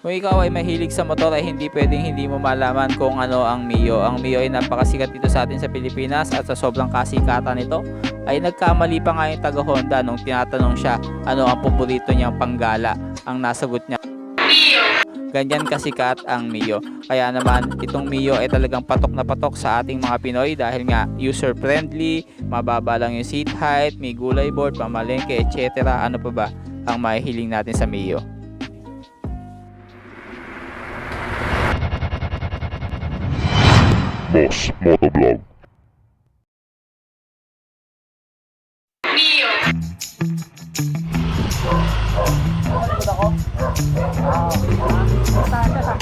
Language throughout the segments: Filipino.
Kung ikaw ay mahilig sa motor ay hindi pwedeng hindi mo malaman kung ano ang Mio. Ang Mio ay napakasikat dito sa atin sa Pilipinas at sa sobrang kasikatan nito ay nagkamali pa nga yung taga Honda nung tinatanong siya ano ang paborito niyang panggala. Ang nasagot niya Ganyan kasikat ang Mio. Kaya naman itong Mio ay talagang patok na patok sa ating mga Pinoy dahil nga user friendly, mababa lang yung seat height, may gulay board, pamalengke, etc. Ano pa ba ang mahihiling natin sa Mio? Boss Motovlog.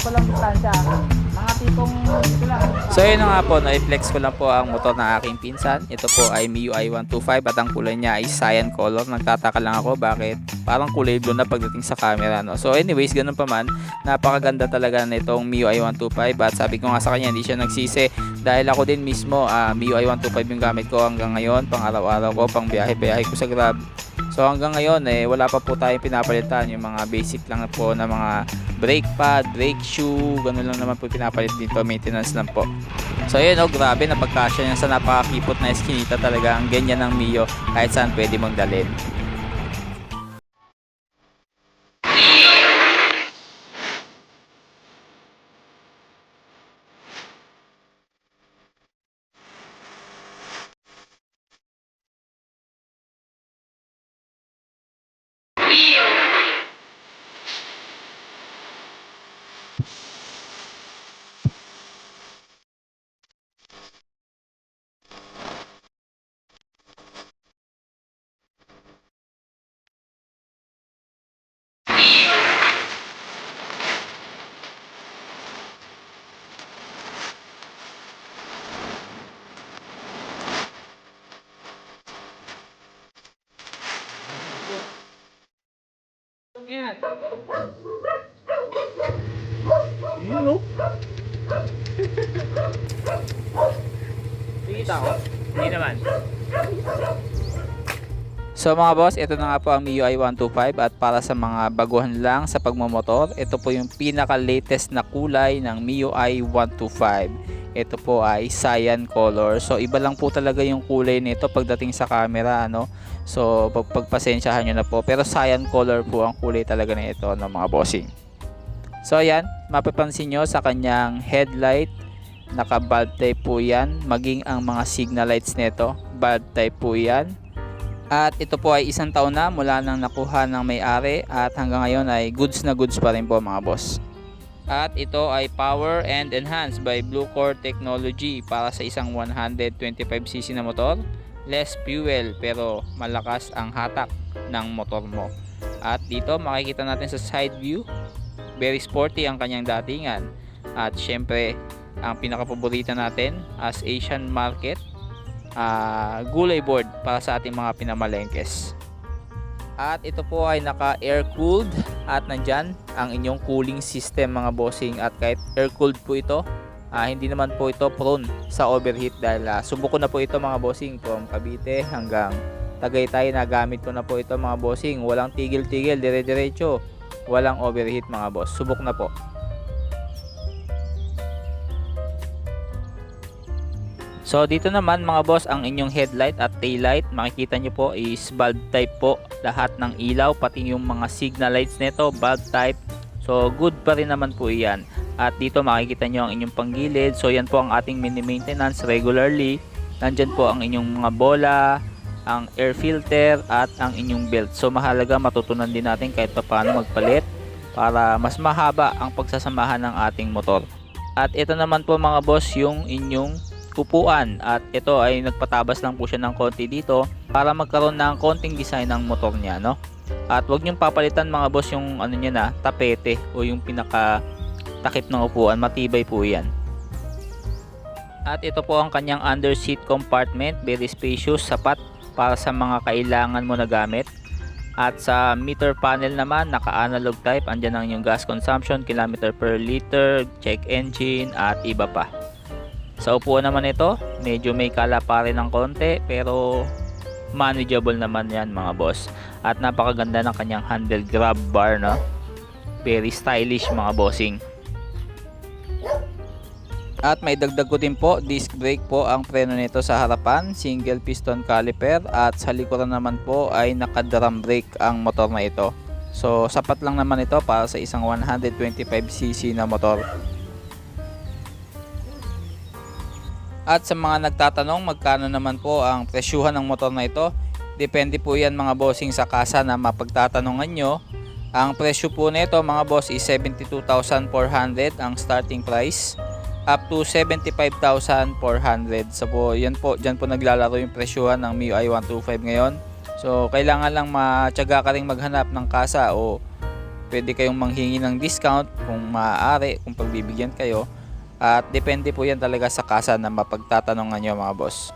Sakto lang distansya. Mga tipong ito lang. So yun nga po, na-flex ko lang po ang motor ng aking pinsan. Ito po ay MIUI 125 at ang kulay niya ay cyan color. Nagtataka lang ako bakit parang kulay blue na pagdating sa camera. No? So anyways, ganun pa man, napakaganda talaga nitong MIUI 125 at sabi ko nga sa kanya hindi siya nagsisi dahil ako din mismo uh, MIUI 125 yung gamit ko hanggang ngayon, pang araw-araw ko, pang biyahe-biyahe ko sa Grab. So hanggang ngayon eh wala pa po tayong pinapalitan yung mga basic lang po na mga brake pad, brake shoe, ganun lang naman po pinapalit dito, maintenance lang po. So ayun oh, grabe napagkasya niya sa napakakipot na eskinita talaga ang ganyan ng Mio kahit saan pwede mong dalhin. Yan. Yun oh. Nakita ko? Hindi naman. So mga boss, ito na nga po ang MIUI 125 at para sa mga baguhan lang sa pagmamotor, ito po yung pinaka-latest na kulay ng MIUI 125. Ito po ay cyan color. So iba lang po talaga yung kulay nito pagdating sa camera, ano. So pag pagpasensyahan nyo na po. Pero cyan color po ang kulay talaga nito ng mga bossing. So ayan, mapapansin nyo sa kanyang headlight, naka bulb type po yan. Maging ang mga signal lights nito, bulb type po yan. At ito po ay isang taon na mula nang nakuha ng may-ari at hanggang ngayon ay goods na goods pa rin po mga boss. At ito ay power and enhanced by Blue Core Technology para sa isang 125cc na motor. Less fuel pero malakas ang hatak ng motor mo. At dito makikita natin sa side view, very sporty ang kanyang datingan. At syempre, ang pinakapaborito natin as Asian market, ah, gulay board para sa ating mga pinamalengkes. At ito po ay naka air cooled at nandyan ang inyong cooling system mga bossing. At kahit air cooled po ito ah, hindi naman po ito prone sa overheat dahil ah, subok ko na po ito mga bossing from Cavite hanggang Tagaytay. Na gamit ko na po ito mga bossing. Walang tigil-tigil dire-diretso. Walang overheat mga boss. Subok na po So dito naman mga boss ang inyong headlight at taillight. Makikita nyo po is bulb type po. Lahat ng ilaw pati yung mga signal lights nito bulb type. So good pa rin naman po iyan at dito makikita nyo ang inyong panggilid. So yan po ang ating mini maintenance regularly. Nandyan po ang inyong mga bola ang air filter at ang inyong belt. So mahalaga matutunan din natin kahit pa paano magpalit para mas mahaba ang pagsasamahan ng ating motor. At ito naman po mga boss yung inyong upuan. At ito ay nagpatabas lang po siya ng konti dito para magkaroon ng konting design ng motor niya no? At wag niyong papalitan mga boss yung ano niya na tapete o yung pinaka takip ng upuan. Matibay po yan. At ito po ang kanyang under seat compartment. Very spacious sapat para sa mga kailangan mo na gamit. At sa meter panel naman naka analog type. Andyan ang yung gas consumption kilometer per liter check engine at iba pa sa upuan naman ito, medyo may kalapare ng konti pero manageable naman yan mga boss. At napakaganda ng kanyang handle grab bar no. Very stylish mga bossing. At may dagdag ko din po, disc brake po ang preno nito sa harapan, single piston caliper at sa likuran naman po ay naka-drum brake ang motor na ito. So sapat lang naman ito para sa isang 125cc na motor. At sa mga nagtatanong magkano naman po ang presyuhan ng motor na ito, depende po yan mga bossing sa kasa na mapagtatanongan nyo. Ang presyo po nito mga boss is 72,400 ang starting price up to 75,400. So po, yan po, dyan po naglalaro yung presyuhan ng MIUI 125 ngayon. So, kailangan lang matyaga ka rin maghanap ng kasa o pwede kayong manghingi ng discount kung maaari, kung pagbibigyan kayo. At depende po yan talaga sa kasa na mapagtatanongan nyo mga boss.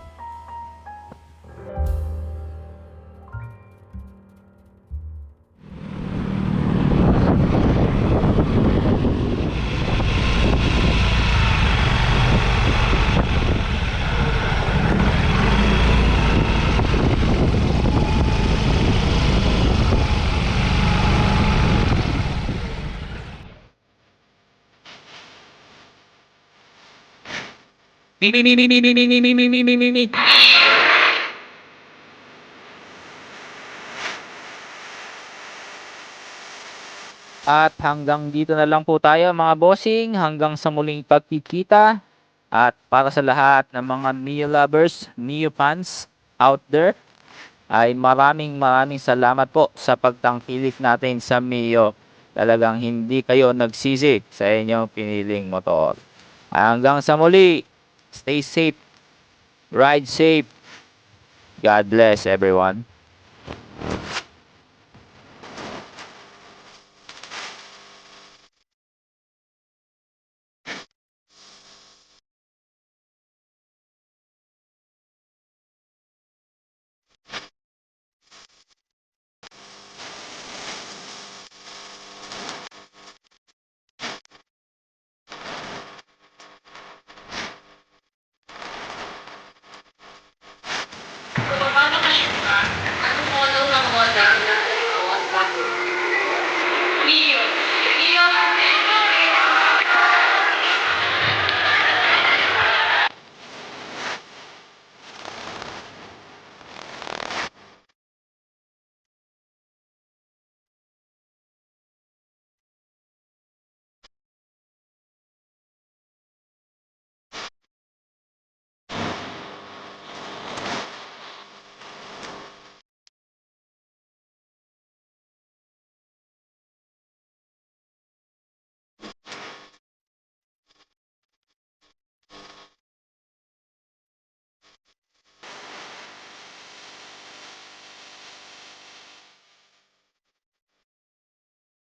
At hanggang dito na lang po tayo mga bossing. Hanggang sa muling pagkikita. At para sa lahat ng mga Neo lovers, Neo fans out there, ay maraming maraming salamat po sa pagtangkilik natin sa Mio. Talagang hindi kayo nagsisi sa inyong piniling motor. Hanggang sa muli, stay safe, ride safe. God bless everyone.